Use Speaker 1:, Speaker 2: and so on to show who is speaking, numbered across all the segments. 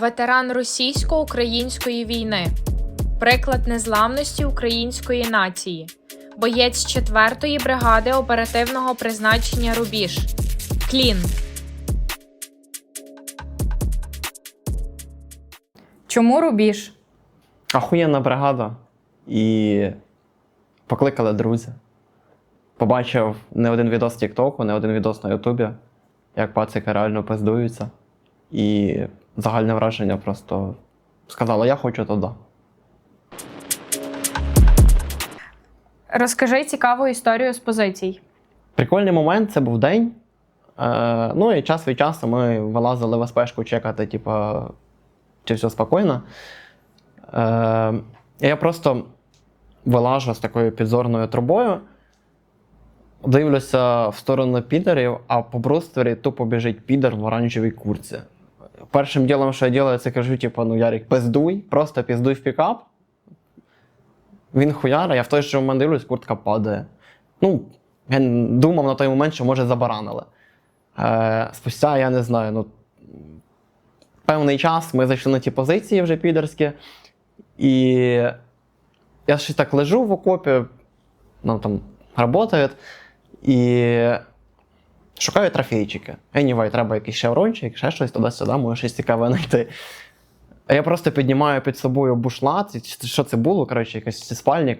Speaker 1: ветеран російсько-української війни, приклад незламності української нації, боєць 4-ї бригади оперативного призначення Рубіж, Клін. Чому Рубіж?
Speaker 2: Ахуєнна бригада. І покликали друзі. Побачив не один відос в Тіктоку, не один відос на Ютубі, як пацики реально пиздуються. І загальне враження просто сказала, я хочу туди.
Speaker 1: Розкажи цікаву історію з позицій.
Speaker 2: Прикольний момент це був день. Е, ну і час від часу ми вилазили в СПшку чекати, типу, чи все спокійно. Е, я просто вилажу з такою підзорною трубою, дивлюся в сторону підерів, а по бруствері тупо біжить підер в оранжевій курці. Першим ділом, що я роблю, це кажу, типу, ну Ярик, пиздуй, просто піздуй в пікап. Він хуяра, я в той же момент дивлюсь, куртка падає. Ну, я думав на той момент, що може забаранили. Е, спустя, я не знаю, ну, певний час ми зайшли на ті позиції вже підерські, і я щось так лежу в окопі, ну там працюють, і шукаю трофейчики. Anyway, треба якийсь шеврончик, ще щось туди-сюди, може щось цікаве знайти. А я просто піднімаю під собою бушлат, що це було, коротше, якийсь спальник.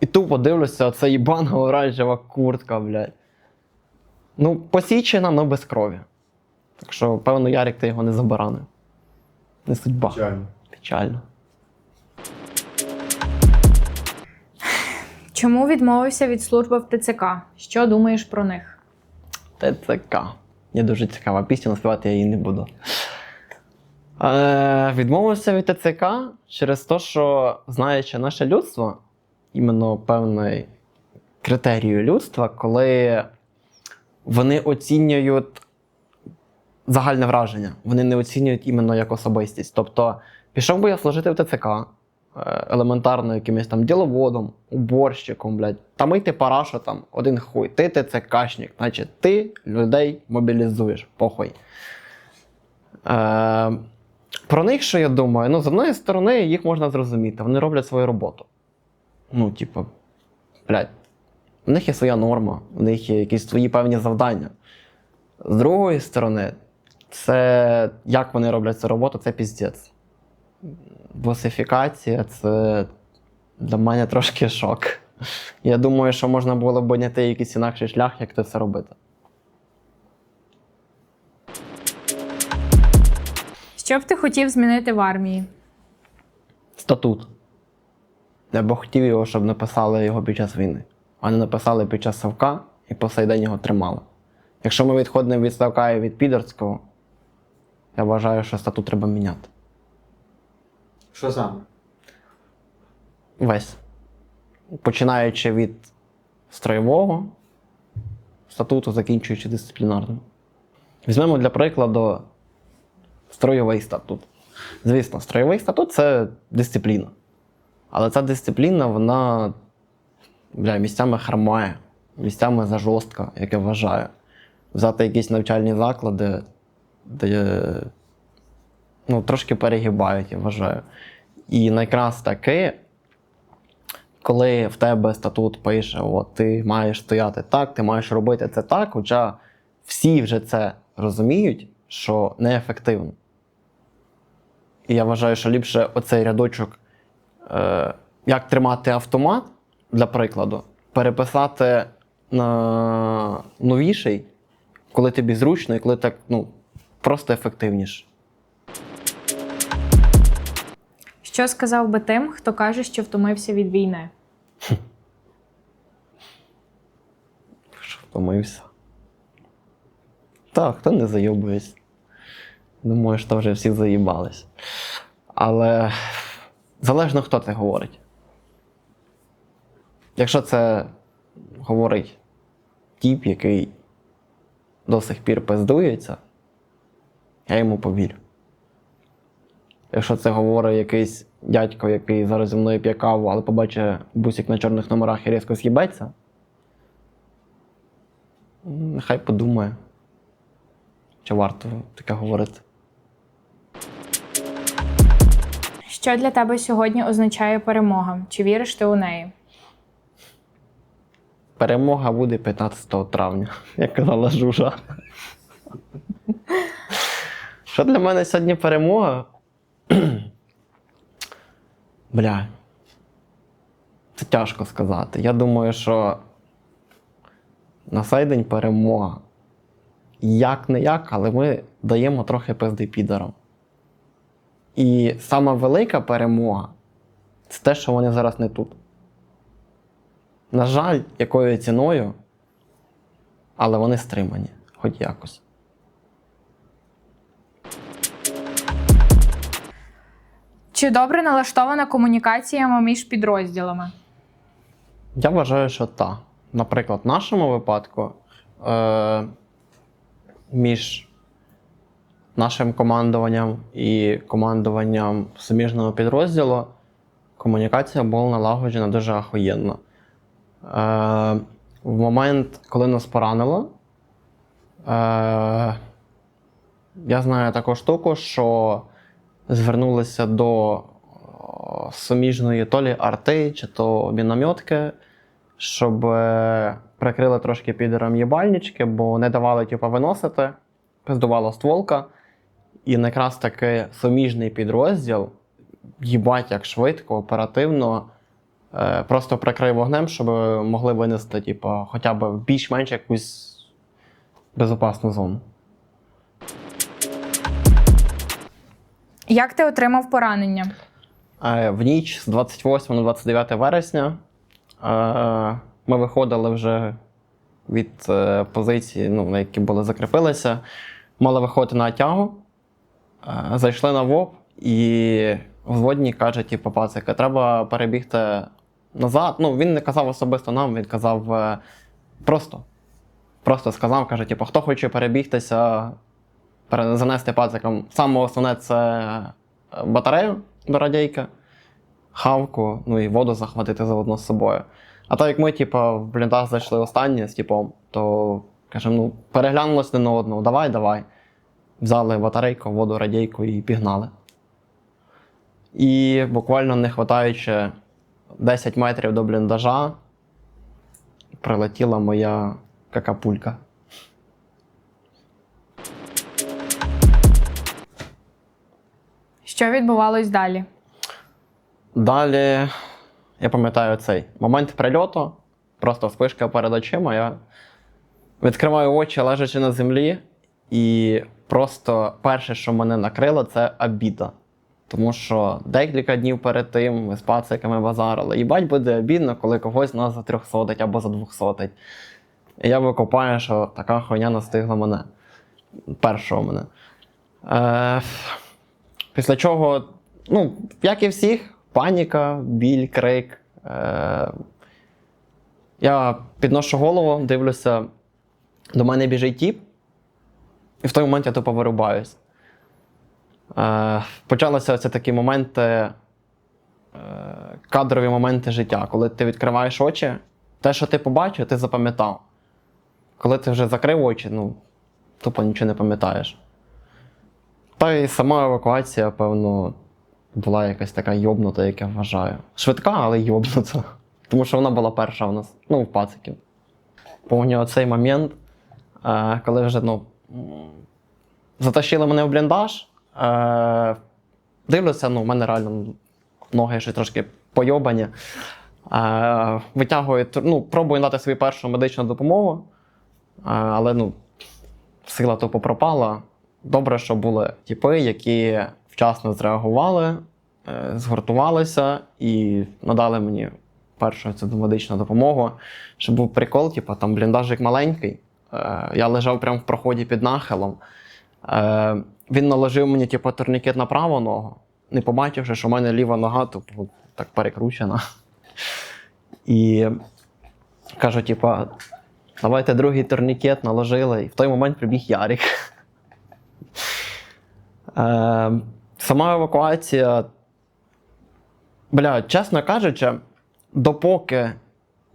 Speaker 2: І тупо дивлюся, оце їбана оранжева куртка, блядь. Ну, посічена, але без крові. Так що, певно, Ярик ти його не забаранив. Не судьба.
Speaker 3: Печально.
Speaker 2: Печально.
Speaker 1: Чому відмовився від служби в ТЦК? Що думаєш про них?
Speaker 2: ТЦК. Мені дуже цікава пісня, наспівати я її не буду. Е, відмовився від ТЦК через те, що, знаючи наше людство, іменно певний критерію людства, коли вони оцінюють загальне враження, вони не оцінюють іменно як особистість. Тобто, пішов би я служити в ТЦК, елементарно якимось там діловодом, уборщиком, блядь. Та мийти парашу там один хуй. Ти ТЦКшник, значить ти людей мобілізуєш, похуй. Е, про них, що я думаю, ну, з одної сторони, їх можна зрозуміти, вони роблять свою роботу. Ну, типу, блядь, в них є своя норма, в них є якісь свої певні завдання. З другої сторони, це як вони роблять цю роботу, це піздець. Босифікація це для мене трошки шок. Я думаю, що можна було б знайти якийсь інакший шлях, як це все робити.
Speaker 1: Що б ти хотів змінити в армії?
Speaker 2: Статут. Я б хотів його, щоб написали його під час війни, а не написали під час Савка і по сей день його тримали. Якщо ми відходимо від Савка і від Підерського, я вважаю, що статут треба міняти.
Speaker 3: Що саме?
Speaker 2: Весь. Починаючи від строєвого статуту, закінчуючи дисциплінарним. Візьмемо для прикладу строєвий статут. Звісно, строєвий статут це дисципліна. Але ця дисципліна, вона бля, місцями хармає, місцями зажорстка, як я вважаю. Взяти якісь навчальні заклади, де ну, трошки перегибають, я вважаю. І найкрас таки, коли в тебе статут пише, от, ти маєш стояти так, ти маєш робити це так, хоча всі вже це розуміють, що неефективно. І я вважаю, що ліпше оцей рядочок, е, як тримати автомат, для прикладу, переписати на новіший, коли тобі зручно і коли так ну, просто ефективніше.
Speaker 1: Що сказав би тим, хто каже, що втомився від війни?
Speaker 2: Що втомився. Так, хто не зайобується. Думаю, що вже всі заїбались. Але залежно хто це говорить. Якщо це говорить тіп, який до сих пір пиздується, я йому повірю. Якщо це говорить якийсь дядько, який зараз зі мною п'є каву, але побачить бусик на чорних номерах і різко з'їбеться, нехай подумає, чи варто таке говорити.
Speaker 1: Що для тебе сьогодні означає перемога? Чи віриш ти у неї?
Speaker 2: Перемога буде 15 травня, як казала Жужа. Що для мене сьогодні перемога? Бля. Це тяжко сказати. Я думаю, що на цей день перемога. Як не як, але ми даємо трохи пизди підарам. І сама велика перемога це те, що вони зараз не тут. На жаль, якою ціною, але вони стримані, хоч якось.
Speaker 1: Чи добре налаштована комунікаціями між підрозділами?
Speaker 2: Я вважаю, що так. Наприклад, в нашому випадку е, між нашим командуванням і командуванням суміжного підрозділу комунікація була налагоджена дуже ахуєнно. Е, в момент, коли нас поранило, е, я знаю таку штуку, що звернулися до суміжної то лі арти, чи то мінометки, щоб е, прикрили трошки підером їбальнички, бо не давали типу, виносити, пиздувала стволка. І якраз таки суміжний підрозділ, їбать як швидко, оперативно, е, просто прикрив вогнем, щоб могли винести, типу, хоча б більш-менш якусь безпечну зону.
Speaker 1: Як ти отримав поранення?
Speaker 2: В ніч з 28 на 29 вересня ми виходили вже від е, позиції, ну, на які були закріпилися. Мали виходити на тягу, зайшли на ВОП, і взводні каже, типу, пацика, треба перебігти назад. Ну, він не казав особисто нам, він казав е, просто. Просто сказав, каже, типу, хто хоче перебігтися, пере- занести пацикам. Саме основне це е, батарею до радійки, хавку, ну і воду захватити заодно з собою. А так як ми, типу, в бліндаж зайшли останні з типом, то кажемо, ну, переглянулись один на одного, давай, давай. Взяли батарейку, воду, радійку і пігнали. І буквально не хватаючи 10 метрів до бліндажа, прилетіла моя какапулька.
Speaker 1: Що відбувалось далі?
Speaker 2: Далі, я пам'ятаю цей момент прильоту, просто вспишка перед очима. Я відкриваю очі, лежачи на землі, і просто перше, що мене накрило, це обіда. Тому що декілька днів перед тим ми з пациками базарили. Їбать буде обідно, коли когось нас за трьохсотить або за двохсотить. І я викопаю, що така хуйня настигла мене. Першого мене. Е, після чого, ну, як і всіх, паніка, біль, крик. Е, я підношу голову, дивлюся, до мене біжить тіп, і в той момент я тупо вирубаюсь. Е, почалися ці такі моменти, е, кадрові моменти життя, коли ти відкриваєш очі, те, що ти побачив, ти запам'ятав. Коли ти вже закрив очі, ну, тупо нічого не пам'ятаєш. Та й сама евакуація, певно, була якась така йобнута, як я вважаю. Швидка, але йобнута. Тому що вона була перша у нас, ну, в пациків. Помню цей момент, е, коли вже ну, затащили мене в бліндаж. Е, дивлюся, ну, в мене реально ноги ще трошки пойобані. Е, витягую, ну, пробую дати свою першу медичну допомогу, але ну, сила тупо пропала. Добре, що були тіпи, які вчасно зреагували, е, згуртувалися і надали мені першу цю медичну допомогу. Щоб був прикол, типу, там бліндажик маленький. Е, я лежав прямо в проході під нахилом. Е, він наложив мені типу, турнікет на праву ногу, не побачивши, що в мене ліва нога типу, так перекручена. І кажу, типу, давайте другий турнікет наложили. І в той момент прибіг Ярик. Е, сама евакуація. Бля, чесно кажучи, допоки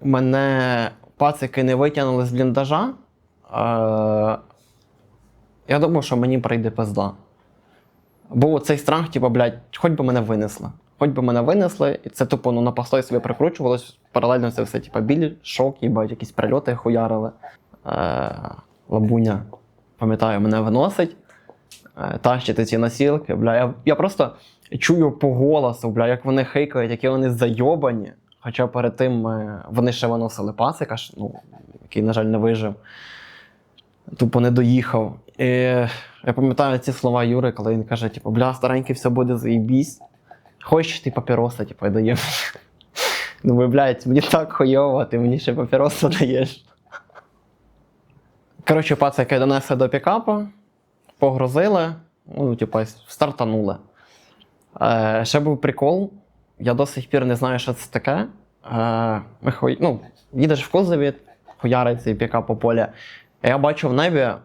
Speaker 2: мене пацики не витягнули з бліндажа, е, я думав, що мені прийде пизда. був цей страх, типу, блядь, хоч би мене винесли. Хоч би мене винесли, і це тупо ну, на постой собі прикручувалось. Паралельно це все, типу, біль, шок, їбать, якісь прильоти хуярили. Е, лабуня, пам'ятаю, мене виносить, тащити ці носілки. Бля, я, я просто чую по голосу, бля, як вони хикають, які вони зайобані. Хоча перед тим е, вони ще виносили пасика, ну, який, на жаль, не вижив. Тупо не доїхав. І я пам'ятаю ці слова Юри, коли він каже: типу, бля, старенький, все буде заїбісь. Хочеш ти папіроса, типу, даємо. Думаю, блядь, мені так хуйово, ти мені ще папіроса даєш. Коротше, пацики донесли до пікапа, погрузили, ну, типу, стартанули. Е, ще був прикол. Я до сих пір не знаю, що це таке. Е, ми хуй... ну, їдеш в кузові, хуярить цей пікап по полі. І я бачу в небі е,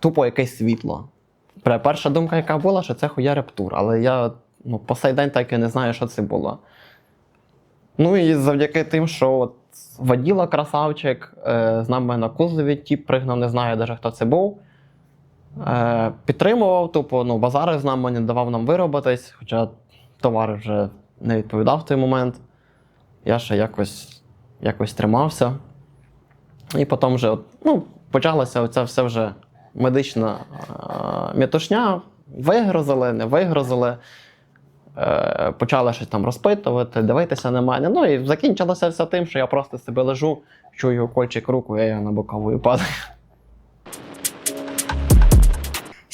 Speaker 2: тупо якесь світло. Перша думка, яка була, що це хуя тур, але я ну, по сей день так і не знаю, що це було. Ну і завдяки тим, що от воділа красавчик, е, з нами на кузові тіп пригнав, не знаю навіть хто це був. Е, підтримував, тупо ну, базари з нами не давав нам виробитись, хоча товар вже не відповідав в той момент. Я ще якось, якось тримався. І потім вже ну, почалася оця все вже медична е, м'ятушня. Вигрозили, не вигрозили. Е, почали щось там розпитувати, дивитися на мене. Ну і закінчилося все тим, що я просто себе лежу, чую кольчик руку, я на бокову падаю.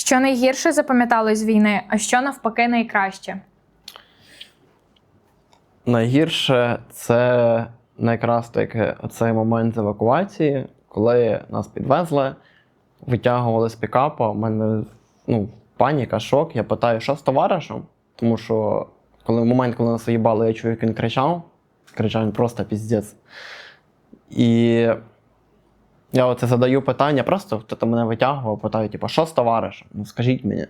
Speaker 1: Що найгірше запам'яталось з війни, а що навпаки найкраще?
Speaker 2: Найгірше це якраз таки цей момент евакуації, коли нас підвезли, витягували з пікапа. У мене ну, паніка, шок. Я питаю, що з товаришем? Тому що коли в момент, коли нас їбали, я чую, як він кричав. Кричав він просто піздець. І я оце задаю питання, просто хто мене витягував, питаю, типу, що з товаришем? Ну скажіть мені.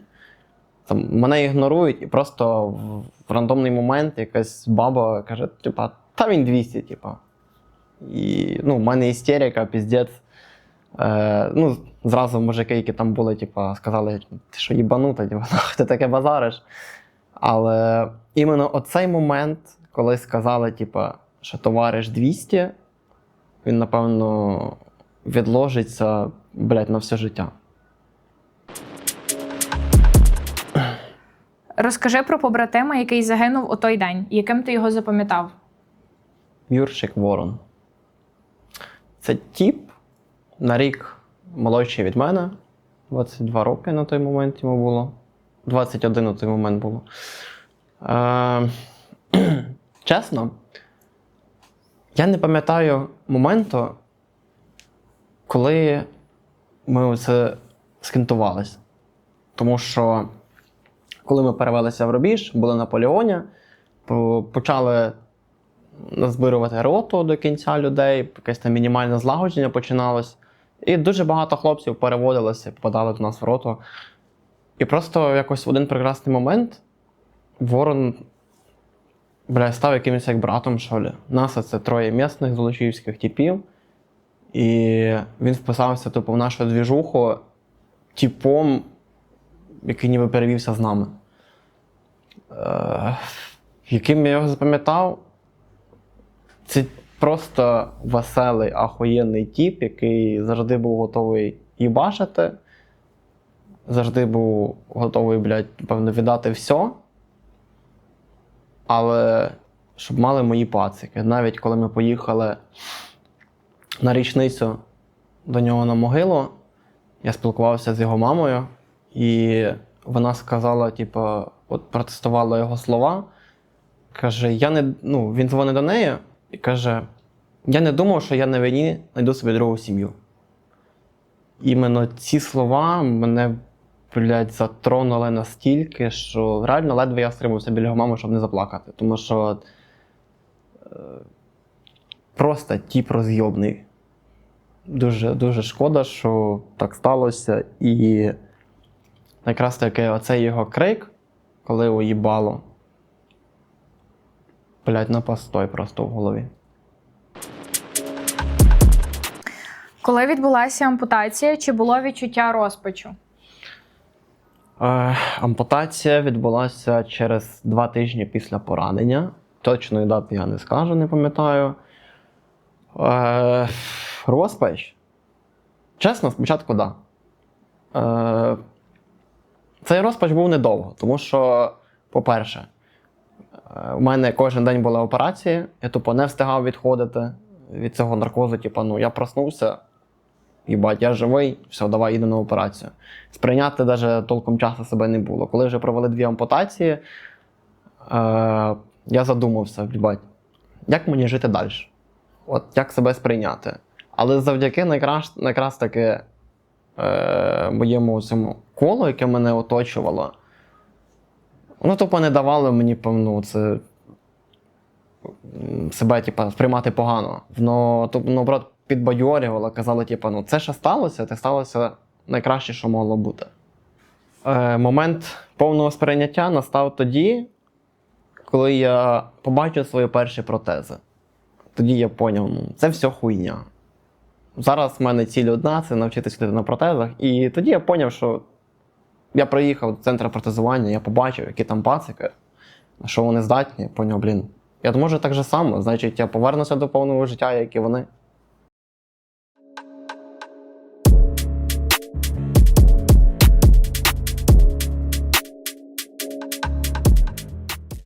Speaker 2: Там, мене ігнорують, і просто в, в рандомний момент якась баба каже, типа, та він 200, типа. І ну, в мене істерика, піздець. Е, ну, зразу мужики, які там були, типа, сказали, ти що їбанута, типа, ти таке базариш. Але іменно оцей момент, коли сказали, типа, що товариш 200, він, напевно, відложиться, блядь, на все життя.
Speaker 1: Розкажи про побратима, який загинув у той день, яким ти його запам'ятав.
Speaker 2: Юрчик Ворон. Це тіп на рік молодший від мене. 22 роки на той момент йому було. 21 на той момент було. Е, чесно, я не пам'ятаю моменту, коли ми оце скентувалися. Тому що, коли ми перевелися в Рубіж, були на полігоні, по- почали назбирувати роту до кінця людей, якесь там мінімальне злагодження починалось. І дуже багато хлопців переводилося, попадали до нас в роту. І просто якось в один прекрасний момент Ворон бля, став якимось як братом, що ли. Нас це троє місних золочівських типів. І він вписався типу, в нашу двіжуху типом, який ніби перевівся з нами. Е, яким я його запам'ятав, це просто веселий, ахуєнний тіп, який завжди був готовий їбашити, завжди був готовий, блядь, певно, віддати все. Але щоб мали мої пацики. Навіть коли ми поїхали на річницю до нього на могилу, я спілкувався з його мамою, і вона сказала, типу, от протестувала його слова. Каже, я не, ну, він дзвонить до неї і каже: Я не думав, що я на війні знайду собі другу сім'ю. Іменно ці слова мене, блядь, затронули настільки, що реально ледве я стримався біля його мами, щоб не заплакати. Тому що е, просто тіп розйобний. Дуже, дуже шкода, що так сталося. І якраз таки оцей його крик, коли уїбало. Блять, на постой просто в голові.
Speaker 1: Коли відбулася ампутація, чи було відчуття розпачу?
Speaker 2: Е, ампутація відбулася через два тижні після поранення. Точної дати я не скажу, не пам'ятаю. Е, розпач. Чесно, спочатку так. Да. Е, цей розпач був недовго, тому що, по-перше, е, у мене кожен день були операції, я тупо не встигав відходити від цього наркозу. Типу, ну, я проснувся, їбать, я живий, все, давай їду на операцію. Сприйняти навіть толком часу себе не було. Коли вже провели дві ампутації, е, я задумався, їбать, як мені жити далі? От як себе сприйняти? Але завдяки найкращ, якраз таки е, моєму цьому колу, яке мене оточувало, воно тупо не давало мені певну це себе типу, сприймати погано. Воно тупо, наоборот, підбадьорювало, казало, типу, ну це що сталося, це сталося найкраще, що могло бути. Е, момент повного сприйняття настав тоді, коли я побачив свої перші протези. Тоді я зрозумів, ну, це все хуйня. Зараз в мене ціль одна це навчитися ходити на протезах. І тоді я зрозумів, що я приїхав до центру протезування, я побачив, які там пацики, що вони здатні, поняв, блін. Я думаю, так же само, значить, я повернуся до повного життя, як і вони.